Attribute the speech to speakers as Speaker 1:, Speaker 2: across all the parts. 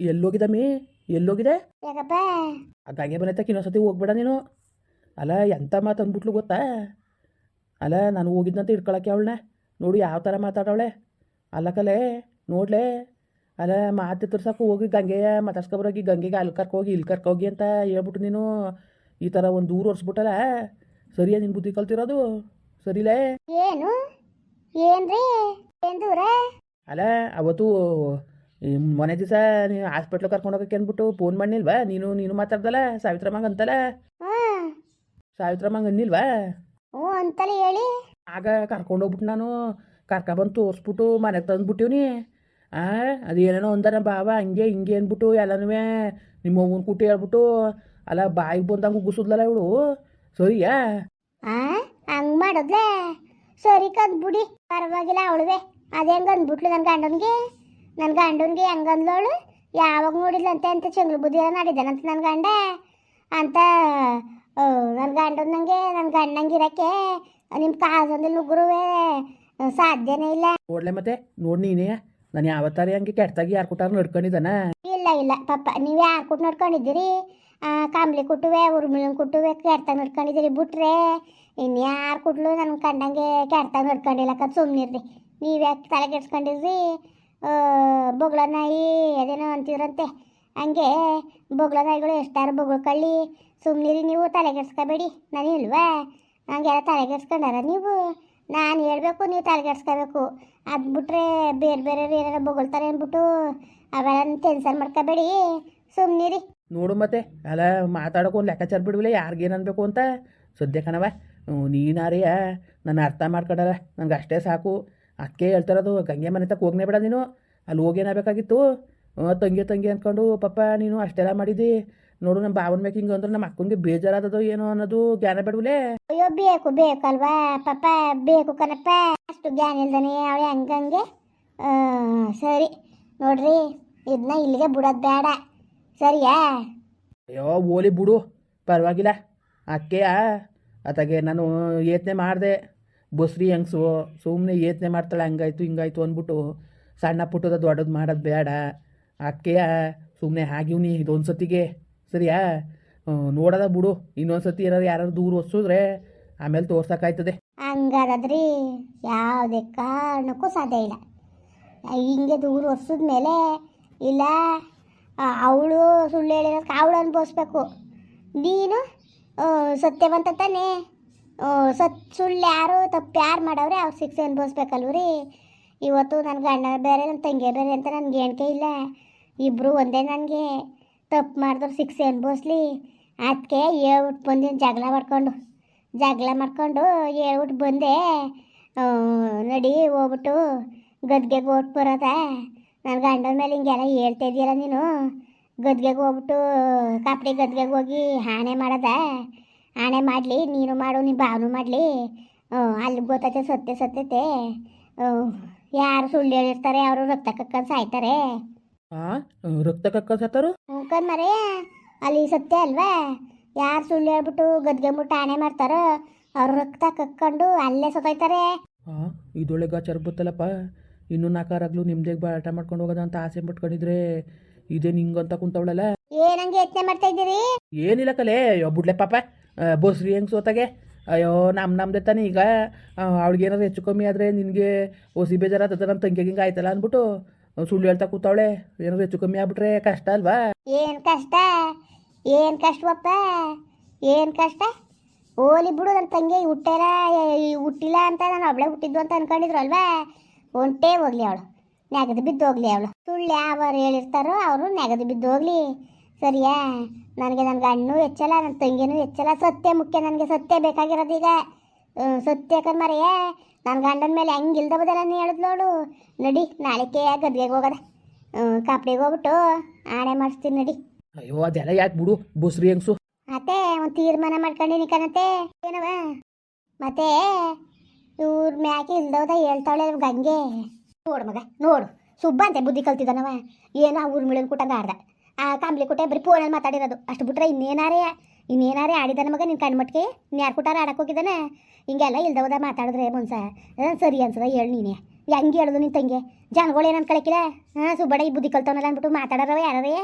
Speaker 1: ಎಲ್ಲೋಗಿದಮ್ಮಿ ಎಲ್ಲೋಗಿದೆ
Speaker 2: ಯಾಕಪ್ಪ?
Speaker 1: ಗಂಗೆ ಬಂದೈತಕ್ಕೆ ಇನ್ನೊಂದ್ಸತಿ ಹೋಗ್ಬೇಡ ನೀನು. ಅಲ್ಲ ಎಂಥ ಮಾತು ಅಂದ್ಬಿಟ್ಲು ಗೊತ್ತಾ? ಅಲ್ಲ ನಾನು ಹೋಗಿದ್ದಂತ ಇಟ್ಕೊಳಕ್ಕೆ ಅವಳನ್ನ ನೋಡು ಯಾವ ಥರ ಮಾತಾಡವಳೆ. ಅಲ್ಲ ಕಲೆ ನೋಡ್ಲೆ. ಅಲ್ಲ ಮಾತು ತರ್ಸಕ್ಕೆ ಹೋಗಿ ಗಂಗೆಯ ಮಾತಾಡ್ಸ್ಕೊಬರೋಗಿ ಗಂಗೆಗೆ ಅಲ್ಲಿ ಕರ್ಕೋಗಿ ಇಲ್ಲಿ ಕರ್ಕೋಗಿ ಅಂತ ಹೇಳ್ಬಿಟ್ಟು ನೀನು. ಈ ಥರ ಒಂದು ದೂರ ಒರೆಸ್ಬಿಟ್ಟಲ್ಲ? ಸರಿಯಾ ನಿನ್ನ ಬುದ್ಧಿ ಕಲ್ತಿರೋದು? ಸರಿಲೇ?
Speaker 2: ಏನು? ಏನ್ರಿ?
Speaker 1: ಅಲ್ಲ ಅವತ್ತು ಮೊನ್ನೆ ದಿವಸ ನೀವು ಹಾಸ್ಪಿಟ್ಲ್ ಕರ್ಕೊಂಡು ಹೋಗಕ್ಕೆ ಅಂದ್ಬಿಟ್ಟು ಫೋನ್ ಮಾಡಿಲ್ವಾ ನೀನು ನೀನು ಮಾತಾಡ್ದಲ್ಲ? ಸಾವಿತ್ರಮ್ಮಂಗೆ ಅಂತಲ್ಲ?
Speaker 2: ಹ್ಮ್.
Speaker 1: ಸಾವಿತ್ರಮ್ಮಂಗೆ ಅನ್ನಿಲ್ವಾ?
Speaker 2: ಹ್ಞೂ ಅಂತಲೇ ಹೇಳಿ.
Speaker 1: ಆಗ ಕರ್ಕೊಂಡು ಹೋಗ್ಬಿಟ್ಟು ನಾನು ಕರ್ಕೊಬಂದು ತೋರಿಸ್ಬಿಟ್ಟು ಮನೆಗೆ ತಂದ್ಬಿಟ್ಟಿವ್ನಿ ಆ ಅದೇನೇನೋ ಒಂದನ ಬಾವ ಹಂಗೆ ಹಿಂಗೆ ಅಂದ್ಬಿಟ್ಟು ಎಲ್ಲನೂ ನಿಮ್ಮ ಅವ್ವನ ಕುಟ್ಟಿ ಹೇಳ್ಬಿಟ್ಟು ಅಲ್ಲ ಬಾಯಿಗೆ ಬಂದಂಗೆ ಉಗಿಸಿದ್ಲಲ್ಲ ಇವಳು? ಸರಿಯಾ?
Speaker 2: ಆ ಹಂಗ್ ಮಾಡೋದ್ಲೇ? ಸರಿ ಕದ್ ಬಿಡಿ ಪರವಾಗಿಲ್ಲ ಅವಳುವೆ. ಅದೇ ಹೆಂಗ್ ಅಂದ್ಬಿಟ್ಲು ನನ್ನ ಗಂಡನ್ಗೆ? ನನ್ನ ಗಂಡನ್ಗೆ ಹೆಂಗ್ ಅಂದ್ಲವಳು ಯಾವಾಗ ನೋಡಿದ್ಲಂತೆ ಅಂತ ಚೆಂಗ್ಳು ಬುದ್ಧಿ ಎಲ್ಲ ಮಾಡಿದ್ದಾನಂತ ನನ್ನ ಗಂಡ ಅಂತ ನನ್ನ ಗಂಡನ ನನಗೆ ನನ್ನ ಗಂಡಂಗಿರಕ್ಕೆ ನಿಮ್ಮ ಕಾಸಂದಿಲ್ ನುಗ್ಗುರುವೆ ಸಾಧ್ಯನೇ ಇಲ್ಲ.
Speaker 1: ನೋಡ್ಲೆ ಮತ್ತೆ ನೋಡಿ ನೀನೇ. ನಾನು ಯಾವತ್ತಾರ ಹಂಗೆ ಕೆಟ್ಟಾಗಿ ಯಾರು ಕೊಟ್ಟಾರ ನಡ್ಕೊಂಡಿದ್ದಾನ.
Speaker 2: ಇಲ್ಲ ಇಲ್ಲ ಪಪ್ಪ ನೀವು ಯಾರು ಕೊಟ್ಟು ನೋಡ್ಕೊಂಡಿದ್ದೀರಿ? ಕಾಂಬ್ಲಿ ಕೊಟ್ಟುವೆ ಉರ್ಮಿಳನ್ ಕುಟ್ಟುವೆ ಕೆಡ್ತಾಗ ನಡ್ಕೊಂಡಿದ್ದೀರಿ ಬಿಟ್ರೆ ಇನ್ನು ಯಾರು ಕುಟ್ಲು ನನ್ನ ಕಂಡಂಗೆ ಕೆಡ್ತಾಗ ನಡ್ಕೊಂಡಿಲ್ಲ ಕತ್ ಸುಮ್ಮನಿರ್ರಿ ನೀವು ಯಾಕೆ ತಲೆ ಕೆಡ್ಸ್ಕೊಂಡಿದ್ರಿ? ಬೊಗಳ ನಾಯಿ ಅದೇನೋ ಅಂತಿದ್ರಂತೆ. ಹಂಗೆ ಬೊಗಳ ನಾಯಿಗಳು ಎಷ್ಟಾರು ಬೊಗಳ ಕಳ್ಳಿ ಸುಮ್ಮನಿರಿ ನೀವು, ತಲೆ ಕೆಡ್ಸ್ಕೊಬೇಡಿ. ನಾನು ಇಲ್ವಾ? ಹಂಗೆಲ್ಲ ತಲೆ ಕೆಡ್ಸ್ಕೊಂಡಾರ ನೀವು? ನಾನು ಹೇಳಬೇಕು, ನೀವು ತಲೆ ಕೆಡ್ಸ್ಕೋಬೇಕು. ಅದು ಬಿಟ್ರೆ ಬೇರೆ ಬೇರೆ ಏನಾರ ಬೊಗಳ್ತಾರೆ ಅಂದ್ಬಿಟ್ಟು ಅವೆಲ್ಲ ಟೆನ್ಷನ್ ಮಾಡ್ಕೋಬೇಡಿ. ಸುಮ್ಮನಿರಿ
Speaker 1: ನೋಡು ಮತ್ತೆ, ಅಲ್ಲ, ಮಾತಾಡೋಕೆ ಒಂದು ಲೆಕ್ಕಾಚಾರ ಬಿಡ್ವಿಲ್ಲ ಯಾರಿಗೇನು ಅನ್ಬೇಕು ಅಂತ. ಸದ್ಯ ಕಣವ ನೀನಾರಿಯ ನನ್ನ ಅರ್ಥ ಮಾಡ್ಕೊಡಲ್ಲ ನನಗೆ ಅಷ್ಟೇ ಸಾಕು. ಅದಕ್ಕೆ ಹೇಳ್ತಾರದು ಗಂಗೆ ಮನೆ ತಕ್ಕ ಹೋಗ್ನೇ ಬೇಡ ನೀನು. ಅಲ್ಲಿ ಹೋಗೇನಾಗಬೇಕಾಗಿತ್ತು ತಂಗಿ ತಂಗಿ ಅಂದ್ಕೊಂಡು ಪಪ್ಪ ನೀನು ಅಷ್ಟೆಲ್ಲ ಮಾಡಿದಿ. ನೋಡು ನಮ್ಮ ಭಾವನ ಮ್ಯಾಕ್ ಹಿಂಗೆ ಅಂದ್ರೆ ನಮ್ಮ ಅಕ್ಕನಿಗೆ ಬೇಜಾರಾದದೋ ಏನೋ ಅನ್ನೋದು ಜ್ಞಾನ ಬೇಡವಲೇ.
Speaker 2: ಅಯ್ಯೋ ಬೇಕು ಬೇಕಲ್ವಾ? ಪಪ್ಪ ಬೇಕು ಕಣಪ್ಪ. ಅಷ್ಟು ಜ್ಞಾನ ಇಲ್ದಾನೆ ಅವಳೆ ಹಂಗಂಗೆ ಸರಿ ನೋಡ್ರಿ ಇದನ್ನ ಇಲ್ಲಿಗೆ ಬಿಡೋದು ಬೇಡ. ಸರಿಯಾ?
Speaker 1: ಅಯ್ಯೋ ಓಲಿ ಬಿಡು. ಪರವಾಗಿಲ್ಲ. ಅಕ್ಕೆಯ ಅತಗೆ ನಾನು ಯತ್ನೆ ಮಾಡಿದೆ. ಬಸ್ರಿ ಹೆಂಗ್ಸು ಸುಮ್ಮನೆ ಯೋಚನೆ ಮಾಡ್ತಾಳೆ, ಹಂಗಾಯ್ತು, ಹಿಂಗಾಯ್ತು ಅಂದ್ಬಿಟ್ಟು ಸಣ್ಣ ಪುಟ್ಟದ ದೊಡ್ಡದು ಮಾಡೋದು ಬೇಡ. ಅಕ್ಕೆಯ ಸುಮ್ಮನೆ ಆಗಿವ್ನಿ ಇದೊಂದು ಸತಿಗೆ ಸರಿಯಾ? ನೋಡದ ಬಿಡು. ಇನ್ನೊಂದು ಸತಿ ಯಾರು ದೂರ ಒಸಿದ್ರೆ ಆಮೇಲೆ ತೋರ್ಸೋಕ್ಕಾಯ್ತದೆ.
Speaker 2: ಹಂಗಾದ್ರಿ ಯಾವುದೇ ಕಾರಣಕ್ಕೂ ಸಾಧ್ಯ ಇಲ್ಲ. ಹಿಂಗೆ ದೂರ ಮೇಲೆ ಇಲ್ಲ ಅವಳು ಸುಳ್ಳು ಹೇಳಿರೋದಕ್ಕೆ ಅವಳು ಅನುಭವಿಸ್ಬೇಕು ನೀನು ಸತ್ಯವಂತ ತಾನೇ. ಸತ್ ಸುಳ್ಳು ಯಾರು ತಪ್ಪು ಯಾರು ಮಾಡವ್ರಿ? ಅವ್ರು ಶಿಕ್ಷೆ ಅನುಭವಿಸ್ಬೇಕಲ್ವ ರೀ. ಇವತ್ತು ನನ್ನ ಗಂಡ ಬೇರೆ ನನ್ನ ತಂಗಿ ಬೇರೆ ಅಂತ ನನಗೆ ಎಣ್ಕೆ ಇಲ್ಲ. ಇಬ್ಬರು ಒಂದೇ ನನಗೆ. ತಪ್ಪು ಮಾಡಿದ್ರು ಶಿಕ್ಷೆ ಅನುಭವಿಸ್ಲಿ. ಅದಕ್ಕೆ ಹೇಳ್ಬಿಟ್ಟು ಬಂದಿನ ಜಗಳ ಮಾಡ್ಕೊಂಡು ಜಗಳ ಮಾಡ್ಕೊಂಡು ಹೇಳ್ಬಿಟ್ಟು ಬಂದೆ. ನಡಿ ಹೋಗ್ಬಿಟ್ಟು ಗದ್ಗೆಗೆ ಓಟ್ ಬರೋದ. ನನ್ನ ಗಂಡನ ಮೇಲೆ ಹಿಂಗೆಲ್ಲ ಹೇಳ್ತಾ ನೀನು. ಗದ್ಗೆಗೆ ಹೋಗ್ಬಿಟ್ಟು ಕಾಪಡಿ ಗದ್ಗೆಗೆ ಹೋಗಿ ಹಾನೆ ಮಾಡೋದ. ಆಣೆ ಮಾಡಲಿ ನೀನು ಮಾಡು ನೀ ಬಾನು ಮಾಡಲಿ. ಅಲ್ಲಿ ಗೊತ್ತೈತೆ ಸತ್ಯ ಸತ್ಯತೆ. ಯಾರು ಸುಳ್ಳು ಹೇಳಿರ್ತಾರೆ ಅವರು ರಕ್ತ ಕಕ್ಕನ್ ಸಾಯ್ತಾರೆ.
Speaker 1: ರಕ್ತ ಕಕ್ಕಸತ್ತಾರು
Speaker 2: ಕಣ್ಮರೆ ಅಲ್ಲಿ ಸತ್ಯ ಅಲ್ವಾ? ಯಾರು ಸುಳ್ಳು ಹೇಳ್ಬಿಟ್ಟು ಗದ್ಗೆ ಬಿಟ್ಟು ಆಣೆ ಮಾಡ್ತಾರೋ ಅವ್ರು ರಕ್ತ ಕಕ್ಕೊಂಡು ಅಲ್ಲೇ ಸತ್ತೋಯ್ತಾರೆ.
Speaker 1: ಹಾಂ ಇದೊಳ್ಳೆ ಗಾಚಾರ ಗೊತ್ತಲ್ಲಪ್ಪ ಇನ್ನೂ ನಾಲ್ಕಾರಾಗ್ಲೂ ನಿಮ್ದೇ ಬಾಟ ಮಾಡ್ಕೊಂಡು ಹೋಗೋದ ಅಂತ ಆಸೆ ಬಿಟ್ಕೊಂಡಿದ್ರೆ ಇದೇ ನಿಂಗಂತ ಕುಂತವಳಲ್ಲ?
Speaker 2: ಏನಂಗೆ ಯತ್ನೆ ಮಾಡ್ತಾ ಇದ್ದೀರಿ?
Speaker 1: ಏನಿಲ್ಲ ಕಲೆ ಬಿಡ್ಲೆ ಪಾಪ. ಬಸ್ರಿ ಹೆಂಗೆ ಸೋತಾಗೆ? ಅಯ್ಯೋ ನಮ್ಮ ನಮ್ದೆ ತಾನೆ ಈಗ ಅವಳಿಗೆ ಏನಾದ್ರು ಹೆಚ್ಚು ಕಮ್ಮಿ ಆದರೆ ನಿನಗೆ ಓಸಿ ಬೇಜಾರಾಗ್ತದೆ ನಮ್ಮ ತಂಗಿಗೆ ಹಿಂಗೆ ಆಯ್ತಲ್ಲ ಅಂದ್ಬಿಟ್ಟು ಸುಳ್ಳು ಹೇಳ್ತಾ ಕೂತಾವಳೆ. ಏನಾದ್ರು ಹೆಚ್ಚು ಕಮ್ಮಿ ಆಗ್ಬಿಟ್ರೆ ಕಷ್ಟ ಅಲ್ವಾ?
Speaker 2: ಏನು ಕಷ್ಟ? ಏನ್ ಕಷ್ಟವಪ್ಪ? ಏನು ಕಷ್ಟ? ಓಲಿ ಬಿಡು ನನ್ನ ತಂಗಿ, ಹುಟ್ಟಿಲ್ಲ ಹುಟ್ಟಿಲ್ಲ ಅಂತ ನಾನು ಅವಳೆ ಹುಟ್ಟಿದ್ದು ಅಂತ ಅನ್ಕೊಂಡಿದ್ರು ಅಲ್ವಾ? ಒಂಟೇ ಹೋಗ್ಲಿ ಅವಳು, ನೆಗದು ಬಿದ್ದು ಹೋಗ್ಲಿ ಅವಳು. ಸುಳ್ಳು ಯಾವರು ಹೇಳಿರ್ತಾರೋ, ಅವರು ನೆಗದು ಬಿದ್ದು ಹೋಗ್ಲಿ ಸರಿಯಾ? ನನಗೆ ನನ್ನ ಗಣ್ಣು ಹೆಚ್ಚಲ್ಲ ನನ್ನ ತಂಗಿನೂ ಹೆಚ್ಚಲ್ಲ ಸತ್ಯ ಮುಖ್ಯ ನನಗೆ ಸತ್ಯ ಬೇಕಾಗಿರೋದು ಈಗ. ಸತ್ಯ ಕಣ್ಮರೆಯೇ ನನ್ನ ಗಂಡನ ಮೇಲೆ ಹೆಂಗೆ ಬದಲ ನೀ ಹೇಳಿದ್ ನೋಡು. ನಡಿ ನಾಳೆಕ್ಕೆ ಗದ್ಗೆಗೆ ಹೋಗೋದ. ಕಾಪಡಿಗೆ ಹೋಗ್ಬಿಟ್ಟು ಆಣೆ ಮಾಡಿಸ್ತೀನಿ ನಡಿ.
Speaker 1: ಅಯ್ಯೋ ಅದೆಲ್ಲ ಯಾಕೆ ಬಿಡು ಬುಸ್ರಿ ಹೆಂಗ್ಸು.
Speaker 2: ಮತ್ತೆ ಒಂದು ತೀರ್ಮಾನ ಮಾಡ್ಕೊಂಡಿನಿ ಕಣತೆ ಏನವ? ಮತ್ತೆ ಇವ್ರ ಮ್ಯಾಕೆ ಇಲ್ದವದ ಹೇಳ್ತಾವಳೆ ಗಂಗೆ. ನೋಡು ಮಗ ನೋಡು. ಸುಬ್ಬ ಅಂತೆ ಬುದ್ಧಿ ಕಲ್ತಿದ್ದಾನವ. ಏನೋ ಊರ್ ಮಿಳನ್ ಕೂಟಂಗ ಆಡ್ದ. ಆ ಕಾಂಬ್ಲಿ ಕುಟೆ ಬರೀ ಫೋನಲ್ಲಿ ಮಾತಾಡಿರೋದು. ಅಷ್ಟು ಬಿಟ್ರೆ ಇನ್ನೇನಾರೇ ಇನ್ನೇನಾರೇ ಆಡಿದ ಮಗ ನಿನ್ನ ಕಣ್ಮಟ್ಗೆ ಇನ್ನು ಯಾರು ಕೂಟಾರ ಆಡಕ್ಕೆ ಹೋಗಿದ್ದಾನೆ? ಹಿಂಗೆಲ್ಲ ಇಲ್ದವದ ಮಾತಾಡಿದ್ರೆ ಮುನ್ಸ. ಸರಿ ಅನ್ಸದ, ಹೇಳು ನೀನೇ. ಹೆಂಗೆ ಹೇಳೋದು ನಿನ್ ತಂಗೆ? ಜನಗಳು ಏನು ಅನ್ಕೊಳಕಿಲ್ಲ ಹಾಂ ಸುಬ್ಬಡ ಈ ಬುದ್ಧಿ ಕಲ್ತವನಲ್ಲ ಅಂದ್ಬಿಟ್ಟು ಮಾತಾಡೋರವ ಯಾರೇ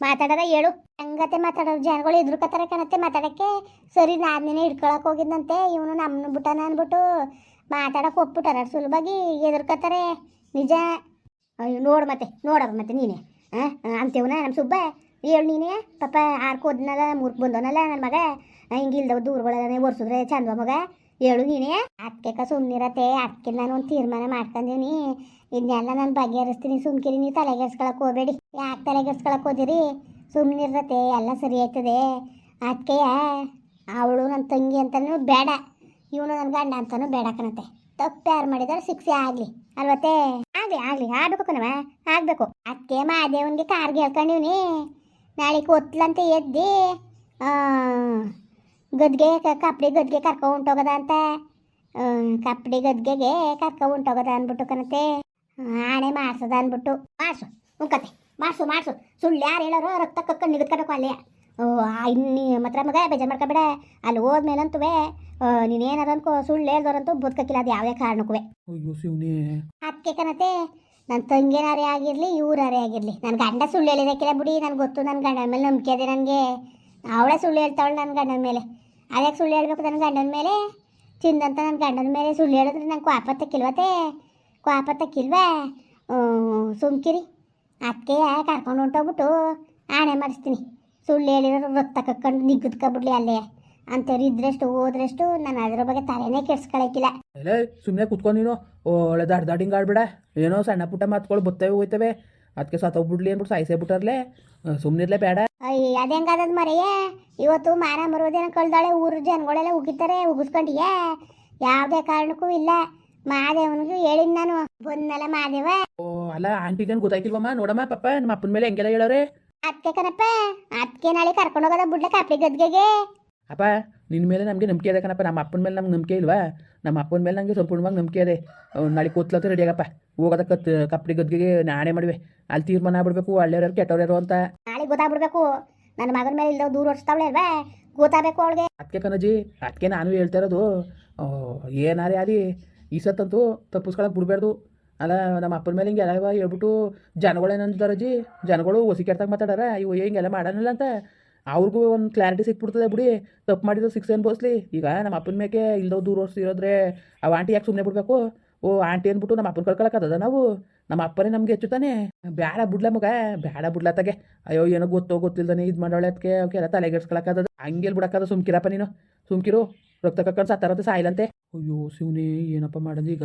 Speaker 2: ಮಾತಾಡೋರ ಹೇಳು. ಹಂಗತೆ ಮಾತಾಡೋರು ಜನಗಳು ಎದುರ್ಕತ್ತಾರೆ ಕಣತ್ತೆ ಮಾತಾಡೋಕ್ಕೆ. ಸರಿ, ನಾನೇ ಹಿಡ್ಕೊಳಕ್ಕೆ ಹೋಗಿದ್ದಂತೆ ಇವನು ನಮ್ಮ ಬಿಟ್ಟಾನ ಅಂದ್ಬಿಟ್ಟು ಮಾತಾಡಕ್ಕೆ ಒಪ್ಬಿಟ್ಟಾರ ಸುಲಭಾಗಿ ಎದುರ್ಕತ್ತಾರೆ. ನಿಜ? ಅಯ್ಯೋ, ನೋಡು ಮತ್ತೆ ನೋಡವ ಮತ್ತೆ ನೀನೇ. ಅಂತೇವನ ನಮ್ಮ ಸುಬ್ಬ. ಹೇಳು ನೀನೇ? ಪಾಪ ಆರ್ಕ್ ಹೋದ್ನಲ್ಲ ಮೂರ್ಕ್ ಬಂದವನಲ್ಲ ನನ್ನ ಮಗ. ಹಿಂಗೆ ಇಲ್ದವ ದೂರಗಳೇ ಒರ್ಸಿದ್ರೆ ಚಂದ ಮಗ. ಹೇಳು ನೀನೇ? ಅದಕ್ಕೆ ಸುಮ್ಮನಿರತ್ತೆ ಅದಕ್ಕೆ ನಾನು ಒಂದು ತೀರ್ಮಾನ ಮಾಡ್ಕೊಂಡೀನಿ ಇದನ್ನೆಲ್ಲ ನಾನು ಬಗೆಹರಿಸ್ತೀನಿ. ಸುಮ್ಕಿರಿ ನೀವು ತಲೆಗೆಡ್ಸ್ಕೊಳಕ್ ಹೋಗ್ಬೇಡಿ. ಯಾಕೆ ತಲೆಗೆಡ್ಸ್ಕೊಳಕ್ ಹೋದಿರಿ? ಸುಮ್ಮನಿರತ್ತೆ ಎಲ್ಲ ಸರಿ ಆಯ್ತದೆ. ಅದಕ್ಕೆ ಅವಳು ನನ್ನ ತಂಗಿ ಅಂತನೂ ಬೇಡ. ಇವನು ನನ್ನ ಗಂಡ ಅಂತನೂ ಬೇಡ ಕಣತ್ತೆ. ತಪ್ಪು ಯಾರು ಮಾಡಿದಾರೆ ಶಿಕ್ಷೆ ಆಗಲಿ. ಅಲ್ವತ್ತೆ? ಆಗಲಿ ಆಗಲಿ, ಆಗ್ಬೇಕು ಕಣವ ಆಗ್ಬೇಕು. ಅದಕ್ಕೆ ಮಾದೇವನ್ಗೆ ಕಾರ್ಗೆ ಹೇಳ್ಕೊಂಡಿವ್ನಿ ನಾಳೆ ಕೊತ್ಲಂತ ಎದ್ದಿ ಗದ್ಗೆ ಕಪ್ಪಡಿ ಗದ್ಗೆ ಕರ್ಕೊ ಉಂಟೋಗದ ಅಂತ. ಕಪ್ಪಡಿ ಗದ್ಗೆಗೆ ಕರ್ಕೊ ಉಂಟೋಗದ ಅನ್ಬಿಟ್ಟು ಕಣತೆ ಆಣೆ ಮಾಡ್ಸದ ಅನ್ಬಿಟ್ಟು ಮಾಡ್ಸು ಉಂಕತೆ ಮಾಡ್ಸು ಮಾಡ್ಸು. ಸುಳ್ಳು ಯಾರು ಹೇಳೋರು ರಕ್ತ ಕಕ್ಕ ನಿಗದ್ಕೋಬೇಕು ಅಲ್ಲೇ. ಇನ್ನಿ ಮಾತ್ರ ಮಗ ಬೇಜಾರು ಮಾಡ್ಕೊಬೇಡ ಅಲ್ಲಿ ಹೋದ್ಮೇಲಂತೂ ನೀನೇನಾರ ಅನ್ಕೋ ಸುಳ್ಳು ಹೇಳ್ದವ್ರಂತೂ ಬದುಕಕ್ಕಿಲ್ಲ ಅದು ಯಾವುದೇ ಕಾರಣಕ್ಕೂ
Speaker 1: ಅಯ್ಯೋ ಶಿವನೇ.
Speaker 2: ಅದಕ್ಕೆ ಕಣತೆ ನನ್ನ ತಂಗಿನಾರೇ ಆಗಿರಲಿ ಇವ್ರಾರೇ ಆಗಿರಲಿ. ನನ್ನ ಗಂಡ ಸುಳ್ಳು ಹೇಳಿದಕ್ಕಿಲ್ಲ ಬಿಡಿ ನನಗೆ ಗೊತ್ತು ನನ್ನ ಗಂಡನ ಮೇಲೆ ನಂಬಿಕೆ ಇದೆ ನನಗೆ. ಅವಳೇ ಸುಳ್ಳು ಹೇಳ್ತಾವಳು ನನ್ನ ಗಂಡನ ಮೇಲೆ. ಅದಕ್ಕೆ ಸುಳ್ಳು ಹೇಳ್ಬೇಕು ನನ್ನ ಗಂಡನ ಮೇಲೆ? ಚಿಂದಂತ ನನ್ನ ಗಂಡನ ಮೇಲೆ ಸುಳ್ಳು ಹೇಳಿದ್ರೆ ನಂಗೆ ಕ್ವಾಪ ತಕ್ಕಿಲ್ವತ್ತೆ ಕ್ವಾಪ ತಕ್ಕಿಲ್ವಾ ಸುಮ್ಕಿರಿ. ಅದಕ್ಕೆ ಕರ್ಕೊಂಡು ಹೊಂಟೋಗ್ಬಿಟ್ಟು ಆಣೆ ಮಾಡಿಸ್ತೀನಿ. ಸುಳ್ಳು ಹೇಳಿದ್ರೆ ರಕ್ತ ಕಕ್ಕೊಂಡು ನಿಗ್ಗದ್ಕೊಬಿಡ್ಲಿ ಅಲ್ಲೇ. ಅಂತವ್ರು ಇದ್ರೆಷ್ಟು ಹೋದ್ರೆಷ್ಟು ನಾನು ಅದರ ಬಗ್ಗೆ ತಲೆನೇ ಕೆಡ್ಸ್ಕೊಳಕಿಲ್ಲ.
Speaker 1: ಅಲ್ಲೇ ಸುಮ್ಮನೆ ಕುತ್ಕೊಂಡು ನೀನು. ಒಳ್ಳೆ ದಾಡ್ ದಾಡಿಂಗ್ ಆಡ್ಬೇಡ. ಏನೋ ಸಣ್ಣ ಪುಟ್ಟ ಮಾತುಗಳು ಬರ್ತವೆ ಹೋಯ್ತವೆ. ಅದಕ್ಕೆ ಸತ್ತೋಗ್ಬಿಡ್ಲಿ ಅಂದ್ಬಿಟ್ಟು ಸಾಯಿಸೇ ಬಿಟ್ಟರ್ಲೆ. ಸುಮ್ಮನಿರ್ಲೇ ಬೇಡ
Speaker 2: ಅಯ್ಯ ಅದು ಹೆಂಗಾದದ್ ಮರೆಯೇ ಇವತ್ತು ಮಾನ ಮರುವುದೇನ ಕಳ್ದಾಳೆ ಊರು ಜನಗಳೆಲ್ಲ ಉಗಿತಾರೆ ಉಗಿಸ್ಕೊಂಡಿಯೇ? ಯಾವುದೇ ಕಾರಣಕ್ಕೂ ಇಲ್ಲ. ಮಹಾದೇವನಿಗೂ ಹೇಳಿದ್ ನಾನು. ಬಂದ್ಮೇಲೆ ಮಹಾದೇವ.
Speaker 1: ಓ ಅಲ್ಲ ಆಂಟಿಗೇನು ಗೊತ್ತಾಯ್ತಿಲ್ವಮ್ಮ? ನೋಡಮ್ಮ ಪಪ್ಪ ನಮ್ಮ ಅಪ್ಪನ ಮೇಲೆ ಹೆಂಗೆಲ್ಲ ಹೇಳೋರೆ?
Speaker 2: ಅದಕ್ಕೆ ಕಣಪ್ಪ ಅದಕ್ಕೆ ನಾಳೆ ಕರ್ಕೊಂಡು ಹೋಗೋದ ಬಿಡ್ಲ ಕಾಪಿ ಗದ್ಗೆಗೆ?
Speaker 1: ಅಪ್ಪ ನಿನ್ನ ಮೇಲೆ ನಮಗೆ ನಂಬಿಕೆ ಇದೆ ಕಣಪ್ಪ. ನಮ್ಮ ಅಪ್ಪನ ಮೇಲೆ ನಮ್ಗೆ ನಂಬಿಕೆ ಇಲ್ವಾ? ನಮ್ಮ ಅಪ್ಪನ ಮೇಲೆ ನಂಗೆ ಸಂಪೂರ್ಣವಾಗಿ ನಂಬಿಕೆ ಇದೆ. ನಾಳೆ ಕೂತ್ಲತ್ತ ರೆಡಿ ಆಗಪ್ಪ. ಹೋಗೋದ ಕತ್ ಕಪ್ಪಡಿ ಗದ್ಗೆಗೆ ನಾನೇ ಮಾಡಿವೆ. ಅಲ್ಲಿ ತೀರ್ಮಾನ ಆಗ್ಬಿಡ್ಬೇಕು ಒಳ್ಳೆಯವ್ರು ಕೆಟ್ಟವ್ರು ಅಂತ.
Speaker 2: ನಾಳೆ ಗೊತ್ತಾಗ್ಬಿಡ್ಬೇಕು. ನನ್ನ ಮಗನ ಮೇಲೆ ಇಲ್ಲ ದೂರ ಹೊಡ್ಸ್ತಾವಳೆ ಅಲ್ವಾ? ಗೊತ್ತಾಗಬೇಕು ಅವಳಿಗೆ.
Speaker 1: ಅದಕ್ಕೆ ಕಣಜಿ ಅದಕ್ಕೆ ನಾನು ಹೇಳ್ತಾ ಇರೋದು ಏನಾರೇ ಆಗಲಿ ಈ ಸತ್ತಂತೂ ತಪ್ಪಿಸ್ಕೊಳಕ್ಕೆ ಬಿಡಬಾರ್ದು. ಅಲ್ಲ ನಮ್ಮ ಅಪ್ಪನ ಮೇಲೆ ಹಿಂಗೆಲ್ಲ ಇವ ಹೇಳ್ಬಿಟ್ಟು ಜನಗಳೇನಂತಾರೆ ಜಿ ಜನಗಳು ಹೊಸಿ ಕೆಟ್ಟಾಗ ಮಾತಾಡಾರ. ಇವು ಹಿಂಗೆಲ್ಲ ಮಾಡೋನಿಲ್ಲ ಅಂತ. ಅವ್ರಿಗೂ ಒಂದು ಕ್ಲಾರಿಟಿ ಸಿಕ್ಬಿಡ್ತದೆ ಬಿಡಿ. ತಪ್ಪು ಮಾಡಿದ್ರು ಸಿಕ್ಸ್ ಅನ್ಬೋಸ್ಲಿ ಈಗ ನಮ್ಮ ಅಪ್ಪನ ಮೇಕೆ ಇಲ್ದೋ ದೂರ ಇರೋದ್ರೆ ಅವ ಆಂಟಿ ಯಾಕೆ ಸುಮ್ಮನೆ ಬಿಡಬೇಕು? ಓ ಆಂಟಿ ಅಂದ್ಬಿಟ್ಟು ನಮ್ಮ ಅಪ್ಪನ ಕಳ್ಕೊಳಕ್ಕದ ನಾವು? ನಮ್ಮ ಅಪ್ಪನೇ ನಮಗೆ ಹೆಚ್ಚುತ್ತಾನೆ ಬೇಡ ಬಿಡ್ಲ ಮಗ ಬೇಡ ಬಿಡ್ಲತ್ತಾಗೆ ಅಯ್ಯೋ, ಏನೋ ಗೊತ್ತೋ ಗೊತ್ತಿಲ್ದಾನೆ ಇದು ಮಾಡೋಳೆ ಅದಕ್ಕೆ ತಲೆ ತಲೆಗೆಡ್ಸ್ಕೊಳಕ್ಕದ ಹಂಗೆಲ್ ಬಿಡಕ್ಕದ ಸುಮ್ಕಿರಪ್ಪ ನೀನು. ಸುಮ್ಕಿರು, ರಕ್ತ ಕಕ್ಕಂಡು ಸತ್ತಾರತ್ತೆ ಸಾಯಿಲಂತೆ. ಅಯ್ಯೋ, ಶಿವನೇ, ಏನಪ್ಪ ಮಾಡೋದು ಈಗ?